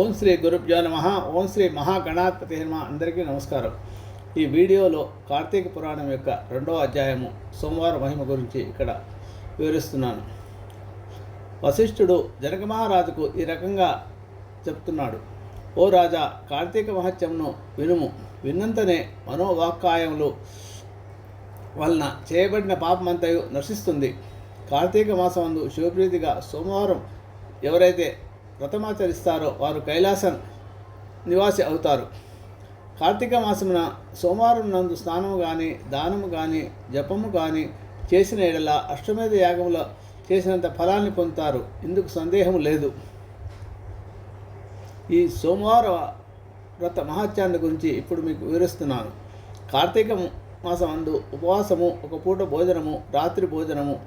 ఓం శ్రీ గురుభ్యో నమ. ఓం శ్రీ మహాగణాధిపతి నమ. అందరికీ నమస్కారం. ఈ వీడియోలో కార్తీక పురాణం యొక్క రెండవ అధ్యాయము సోమవార మహిమ గురించి ఇక్కడ వివరిస్తున్నాను. వశిష్ఠుడు జనక మహారాజుకు ఈ రకంగా చెప్తున్నాడు. ఓ రాజా కార్తీక మహత్యంను వినుము. విన్నంతనే మనోవాక్కాయములు వలన చేయబడిన పాపమంతయు నశిస్తుంది. కార్తీక మాసమందు శివప్రీతిగా సోమవారం ఎవరైతే వ్రతమాచరిస్తారో వారు కైలాసం నివాసి అవుతారు. కార్తీక మాసమున సోమవారం నందు స్నానము కానీ దానము కానీ జపము కానీ చేసిన ఎడల అష్టమేధ యాగములో చేసినంత ఫలాన్ని పొందుతారు. ఇందుకు సందేహం లేదు. ఈ సోమవార వ్రత మహత్యాన్ని గురించి ఇప్పుడు మీకు వివరిస్తున్నాను. కార్తీక మాసం అందు ఉపవాసము ఒక పూట భోజనము రాత్రి భోజనము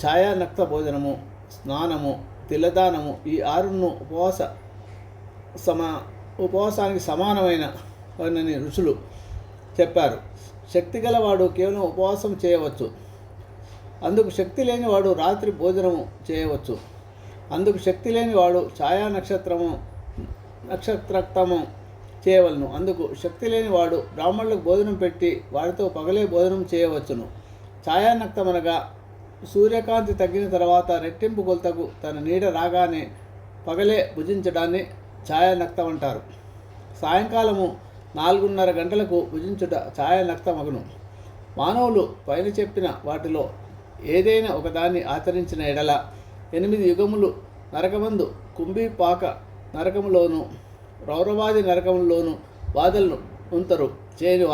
ఛాయానక్త భోజనము స్నానము తిలదానము. ఈ ఆరును ఉపవాస సమా ఉపవాసానికి సమానమైన ఋషులు చెప్పారు. శక్తి గలవాడు కేవలం ఉపవాసం చేయవచ్చు. అందుకు శక్తి లేనివాడు రాత్రి భోజనము చేయవచ్చు. అందుకు శక్తి లేనివాడు ఛాయా నక్షత్రము నక్షత్రక్తము చేయవలను. అందుకు శక్తి లేనివాడు బ్రాహ్మణులకు భోజనం పెట్టి వారితో పగలే భోజనం చేయవచ్చును. ఛాయానక్తమనగా సూర్యకాంతి తగ్గిన తర్వాత రెట్టింపు కొలతకు తన నీడ రాగానే పగలే భుజించడాన్ని ఛాయానక్తం అంటారు సాయంకాలము నాలుగున్నర గంటలకు భుజించుట ఛాయానక్తమగును. మానవులు పైన చెప్పిన వాటిలో ఏదైనా ఒకదాన్ని ఆచరించిన ఎడల ఎనిమిది యుగములు నరకమందు కుంభీపాక నరకములోను రౌరవాది నరకములోను బాధలను ఉంతరు చేయని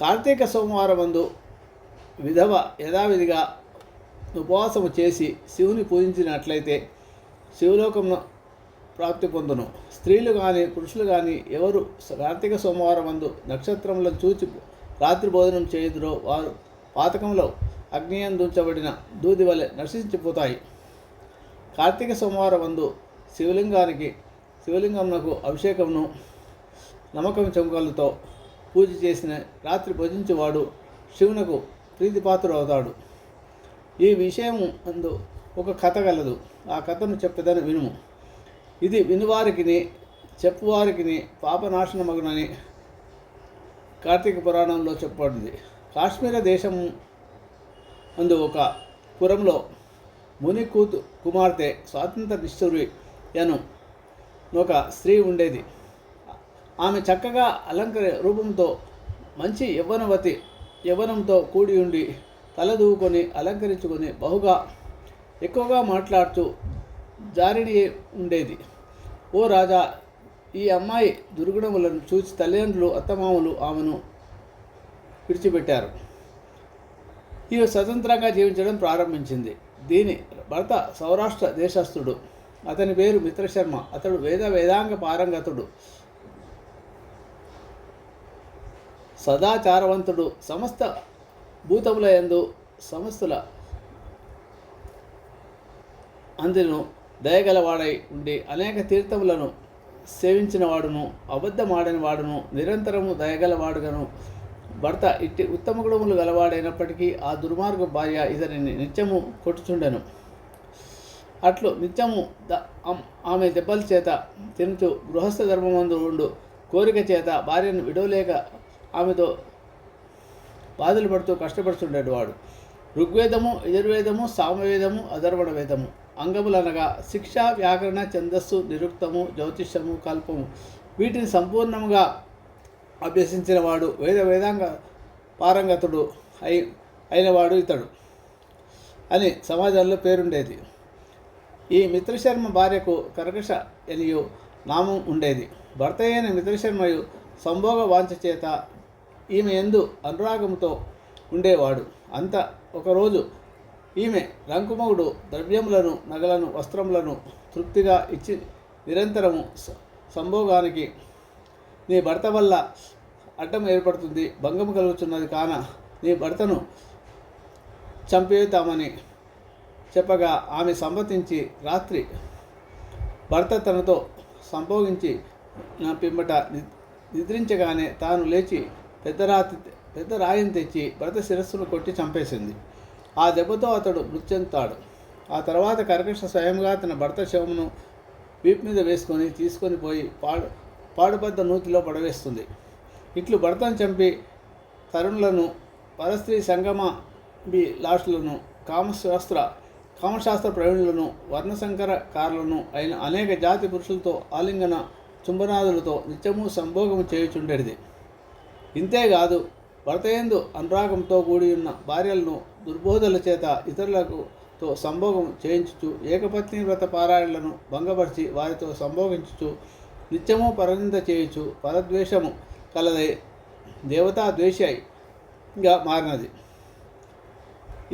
కార్తీక సోమవారం అందు విధవ యథావిధిగా ఉపవాసము చేసి శివుని పూజించినట్లయితే శివలోకమును ప్రాప్తి పొందును. స్త్రీలు కానీ పురుషులు కానీ ఎవరు కార్తీక సోమవారం అందు నక్షత్రములను చూచి రాత్రి భోజనం చేయుదురో వారు పాతకంలో అగ్నియందుంచబడిన దూది వలె నశించిపోతాయి. కార్తీక సోమవారం అందు శివలింగానికి శివలింగమునకు అభిషేకమును నమ్మకం చెంకలతో పూజ చేసిన రాత్రి భజించేవాడు శివునకు ప్రీతిపాత్రుడు అవుతాడు ఈ విషయం అందు ఒక కథ గలదు ఆ కథను చెప్పదని వినుము. ఇది వినువారికి చెప్పువారికి పాపనాశనమగునని కార్తీక పురాణంలో చెప్పబడింది. కాశ్మీర దేశం అందు ఒక పురంలో ముని కూతు కుమార్తె స్వాతంత్ర నిష్ఠురి యను ఒక స్త్రీ ఉండేది. ఆమె చక్కగా అలంకర రూపంతో మంచి యవ్వనవతి యవ్వనంతో కూడి ఉండి తలదూకొని అలంకరించుకొని బహుగా ఎక్కువగా మాట్లాడుతూ జారిడి ఉండేది. ఓ రాజా ఈ అమ్మాయి దుర్గుణములను చూసి తల్లిదండ్రులు అత్తమామలు ఆమెను విడిచిపెట్టారు. ఈమె స్వతంత్రంగా జీవించడం ప్రారంభించింది. దీని భర్త సౌరాష్ట్ర దేశస్థుడు. అతని పేరు మిత్రశర్మ. అతడు వేద వేదాంగ పారంగతుడు. సదాచారవంతుడు సమస్త భూతముల యందు సమస్తుల అందును దయగలవాడై ఉండి అనేక తీర్థములను సేవించిన వాడును అబద్ధమాడని వాడును నిరంతరము దయగలవాడుగను. భర్త ఇట్టి ఉత్తమ గుణములు గలవాడైనప్పటికీ ఆ దుర్మార్గ భార్య ఇతనిని నిత్యము కొట్టుచుండెను. అట్లు నిత్యము ద ఆమె దెబ్బల చేత తినుచు గృహస్థ ధర్మమందు ఉండు. కోరిక చేత భార్యను విడవలేక ఆమెతో బాధలు పడుతూ కష్టపడుతుండేవాడు ఋగ్వేదము యజుర్వేదము సామవేదము అధర్వణ వేదము. అంగములనగా శిక్ష వ్యాకరణ ఛందస్సు నిరుక్తము జ్యోతిష్యము కల్పము. వీటిని సంపూర్ణంగా అభ్యసించిన వాడు వేద వేదాంగ పారంగతుడు అయి అయినవాడు ఇతడు అని సమాజంలో పేరుండేది. ఈ మిత్రశర్మ భార్యకు కర్కష ఎలియు నామం ఉండేది. భర్త అయిన మిత్రశర్మయు సంభోగ వాంఛ చేత ఈమె ఎందు అనురాగముతో ఉండేవాడు. అంత ఒకరోజు ఈమె రంకుమగుడు ద్రవ్యములను నగలను వస్త్రములను తృప్తిగా ఇచ్చి నిరంతరము సంభోగానికి నీ భర్త వల్ల అడ్డం ఏర్పడుతుంది. భంగము కలుగుతున్నది కాన నీ భర్తను చంపేతామని చెప్పగా ఆమె సమ్మతించి రాత్రి భర్త తనతో సంభోగించి నా పిమ్మట ని- నిద్రించగానే తాను లేచి పెద్ద రాతి పెద్ద రాయిని తెచ్చి భరత శిరస్సును కొట్టి చంపేసింది. ఆ దెబ్బతో అతడు మృత్యంతాడు. ఆ తర్వాత కరకృష్ణ స్వయంగా తన భర్త శవమును వీపు మీద వేసుకొని తీసుకొని పోయి పాడు పాడుబద్ద నూతిలో పడవేస్తుంది. ఇట్లు భర్తను చంపి తరుణులను పరస్త్రీ సంగమ బి లాస్టులను కామశాస్త్ర కామశాస్త్ర ప్రవీణులను వర్ణశంకర కారులను అయిన అనేక జాతి పురుషులతో ఆలింగన చుంబనాదులతో నిత్యము సంభోగము చేయుచుండేది ఇంతేకాదు భర్తయందు అనురాగంతో కూడి ఉన్న భార్యలను దుర్బోధల చేత ఇతరులకు తో సంభోగం చేయించుచు ఏకపత్ని వ్రత పారాయణలను భంగపరిచి వారితో సంభోగించుచు నిత్యము పరనింద చేయుచు పరద్వేషము కలదై దేవతా ద్వేషిగా మారినది.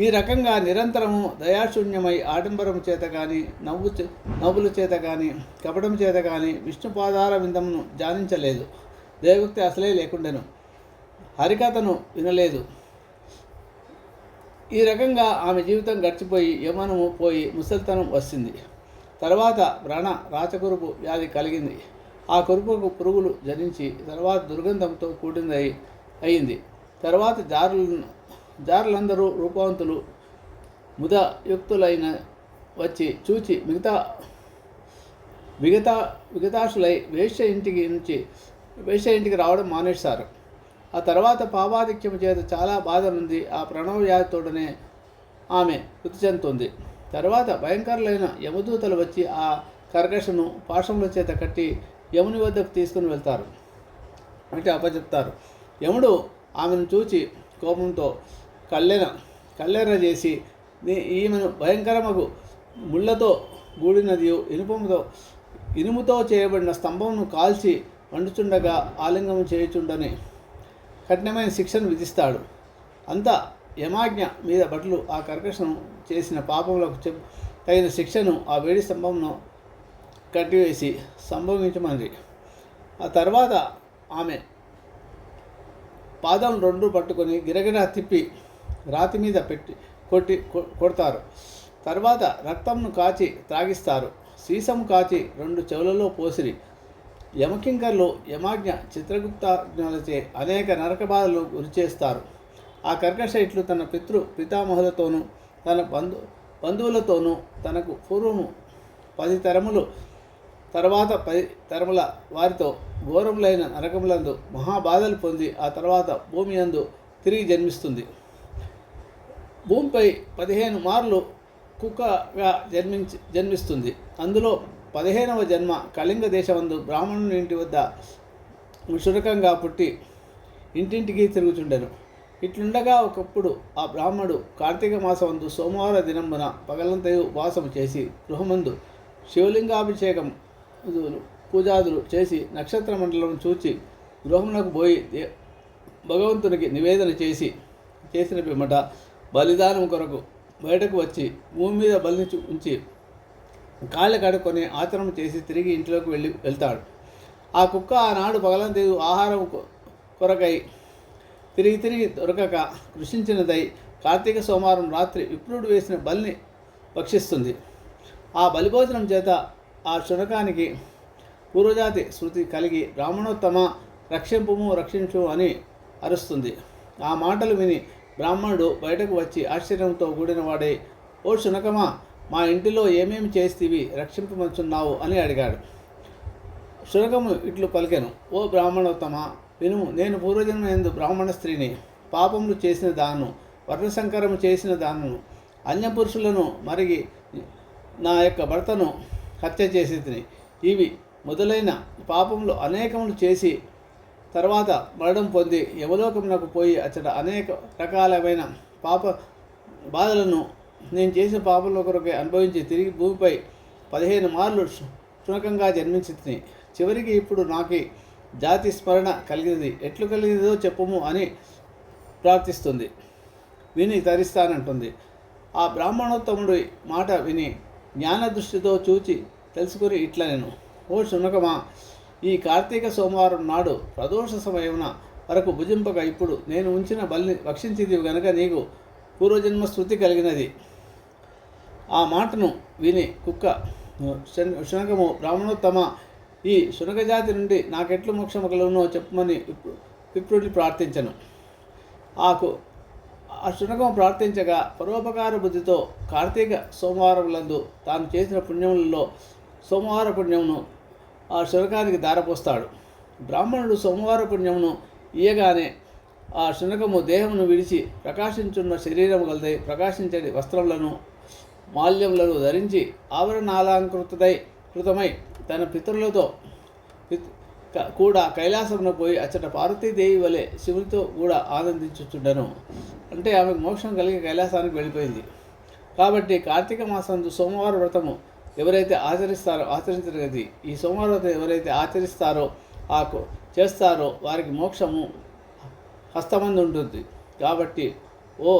ఈ రకంగా నిరంతరము దయాశూన్యమై ఆడంబరం చేత కానీ నవ్వు నవ్వుల చేత కానీ కపటం చేత కానీ విష్ణుపాదార విందమును జానించలేదు. దేవక్తి అసలే లేకుండెను. హరికథను వినలేదు. ఈ రకంగా ఆమె జీవితం గడిచిపోయి యమనము పోయి ముసలితనం వచ్చింది తర్వాత వ్రణ రాచకురుపు వ్యాధి కలిగింది. ఆ కురుపుకు పురుగులు జరించి తర్వాత దుర్గంధంతో కూడింది అయింది. తర్వాత జారులను జారులందరూ రూపవంతులు ముదయుక్తులైన వచ్చి చూచి మిగతా మిగతా మిగతాశులై వేశ్య ఇంటికి నుంచి వేష్య ఇంటికి రావడం మానేశారు. ఆ తర్వాత పాపాధిక్యం చేత చాలా బాధ నుండి ఆ ప్రణవవ్యాధితోడనే ఆమె మృతి చెందుతుంది. తర్వాత భయంకరులైన యమదూతలు వచ్చి ఆ కర్కశను పాశముల చేత కట్టి యముని వద్దకు తీసుకుని వెళ్తారు. అంటే అప్పచెప్తారు యముడు ఆమెను చూచి కోపంతో కళ్ళెన కళ్ళెర చేసి ఈమెను భయంకరమగు ముళ్ళతో గూడినది ఇనుపముతో ఇనుముతో చేయబడిన స్తంభమును కాల్చి వండుచుండగా ఆలింగం చేయుచుండని కఠినమైన శిక్షను విధిస్తాడు. అంతా యమాజ్ఞ మీద భటులు ఆ కర్కశను చేసిన పాపములకు చెప్ తగిన శిక్షను ఆ వేడి స్తంభంను కట్టివేసి సంభవించమని ఆ తర్వాత ఆమె పాదం రెండు పట్టుకొని గిరగిరా తిప్పి రాతి మీద పెట్టి కొట్టి కొ- కొడతారు. తర్వాత రక్తంను కాచి త్రాగిస్తారు. సీసం కాచి రెండు చెవులలో పోసిరి. యమకింకర్లు యమాజ్ఞ చిత్రగుప్తాజ్ఞలచే అనేక నరక బాధలు గురి చేస్తారు. ఆ కర్కశ ఇట్లు తన పితృ పితామహులతోనూ తన బంధు బంధువులతోనూ తనకు పూర్వము పది తరములు తర్వాత పది తరముల వారితో ఘోరములైన నరకములందు మహాబాధలు పొంది ఆ తర్వాత భూమి అందు తిరిగి జన్మిస్తుంది. భూమిపై పదిహేను మార్లు కుక్కగా జన్మించి జన్మిస్తుంది. అందులో పదిహేనవ జన్మ కళింగ దేశమందు బ్రాహ్మణుని ఇంటి వద్ద శునకంగా పుట్టి ఇంటింటికి తిరుగుచుండెను. ఇట్లుండగా ఒకప్పుడు ఆ బ్రాహ్మడు కార్తీక మాసమందు సోమవార దినమున పగలంతయు వాసము చేసి గృహమందు శివలింగాభిషేకం పూజాదులు చేసి నక్షత్ర మండలం చూచి గృహమునకు పోయి దే- భగవంతునికి నివేదన చేసి చేసిన పిమ్మట బలిదానం కొరకు బయటకు వచ్చి భూమి మీద బలిని ఉంచి కాళ్ళ కడుక్కొని ఆచరణ చేసి తిరిగి ఇంట్లోకి వెళ్ళి వెళ్తాడు. ఆ కుక్క ఆనాడు పగలంతే ఆహారం కొరకై తిరిగి తిరిగి దొరకక కృషించినదై కార్తీక సోమవారం రాత్రి విప్రుడు వేసిన బలిని భక్షిస్తుంది. ఆ బలిభోజనం చేత ఆ శునకానికి పూర్వజాతి శృతి కలిగి బ్రాహ్మణోత్తమ రక్షింపుము రక్షించు అని అరుస్తుంది. ఆ మాటలు విని బ్రాహ్మణుడు బయటకు వచ్చి ఆశ్చర్యంతో కూడిన వాడే ఓ శునకమా మా ఇంటిలో ఏమేమి చేస్తీవి? రక్షింపమంచున్నావు అని అడిగాడు. శునకము ఇట్లు పలికెను. ఓ బ్రాహ్మణోత్తమ వినుము నేను పూర్వజన్మ ఎందు బ్రాహ్మణ స్త్రీని పాపములు చేసిన దాను వర్ణశంకరము చేసిన దాను అన్యపురుషులను మరిగి నా యొక్క భర్తను హత్య చేసి తిని ఇవి మొదలైన పాపములు అనేకములు చేసి తర్వాత మరణం పొంది యమలోకమునకు పోయి అచ్చట అనేక రకాలమైన పాప బాధలను నేను చేసిన పాపంలో ఒకరికి అనుభవించి తిరిగి భూమిపై పదిహేను మార్లు శునకంగా జన్మించి చివరికి ఇప్పుడు నాకు జాతి స్మరణ కలిగినది ఎట్లు కలిగినదో చెప్పుము అని ప్రార్థిస్తుంది. విని తరిస్తానంటుంది. ఆ బ్రాహ్మణోత్తముడి మాట విని జ్ఞాన దృష్టితో చూచి తెలుసుకుని ఇట్లా నేను ఓ శునకమా ఈ కార్తీక సోమవారం నాడు ప్రదోష సమయమున వరకు భుజింపక ఇప్పుడు నేను ఉంచిన బలిని భక్షించింది గనక నీకు పూర్వజన్మ స్థుతి కలిగినది. ఆ మాటను విని కుక్క శన్- శునకము బ్రాహ్మణోత్తమ ఈ శునక జాతి నుండి నాకెట్లు మోక్షము కలుగునో చెప్పమని విప్రు- విప్రుడిని ప్రార్థించను. ఆకు ఆ శునకం ప్రార్థించగా పరోపకార బుద్ధితో కార్తీక సోమవారములందు తాను చేసిన పుణ్యములలో సోమవార పుణ్యమును ఆ శునకానికి దారపోస్తాడు బ్రాహ్మణుడు సోమవార పుణ్యమును ఇయ్యగానే ఆ శునకము దేహమును విడిచి ప్రకాశించున్న శరీరము గలదై ప్రకాశించని వస్త్రములను మాల్యములను ధరించి ఆవరణాలంకృతదై కృతమై తన పితరులతో కూడా కైలాసమున పోయి అచ్చట పార్వతీదేవి వలె శివునితో కూడా ఆనందించుచుండను. అంటే ఆమెకు మోక్షం కలిగి కైలాసానికి వెళ్ళిపోయింది. కాబట్టి కార్తీక మాసందు సోమవార వ్రతము ఎవరైతే ఆచరిస్తారో ఆచరించగది ఈ సోమవార వ్రతం ఎవరైతే ఆచరిస్తారో ఆ చేస్తారో వారికి మోక్షము హస్తమంది ఉంటుంది కాబట్టి ఓ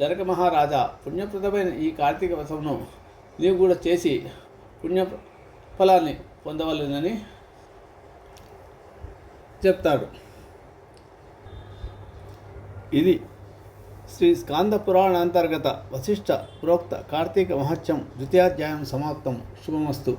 జనక మహారాజా పుణ్యప్రదమైన ఈ కార్తీక వ్రతమును నీవు కూడా చేసి పుణ్య ఫలాన్ని పొందవలెనని చెప్తాడు. ఇది శ్రీ స్కాంద పురాణ అంతర్గత వశిష్ట ప్రోక్త కార్తీక మహత్యం ద్వితీయాధ్యాయం సమాప్తం. శుభమస్తు.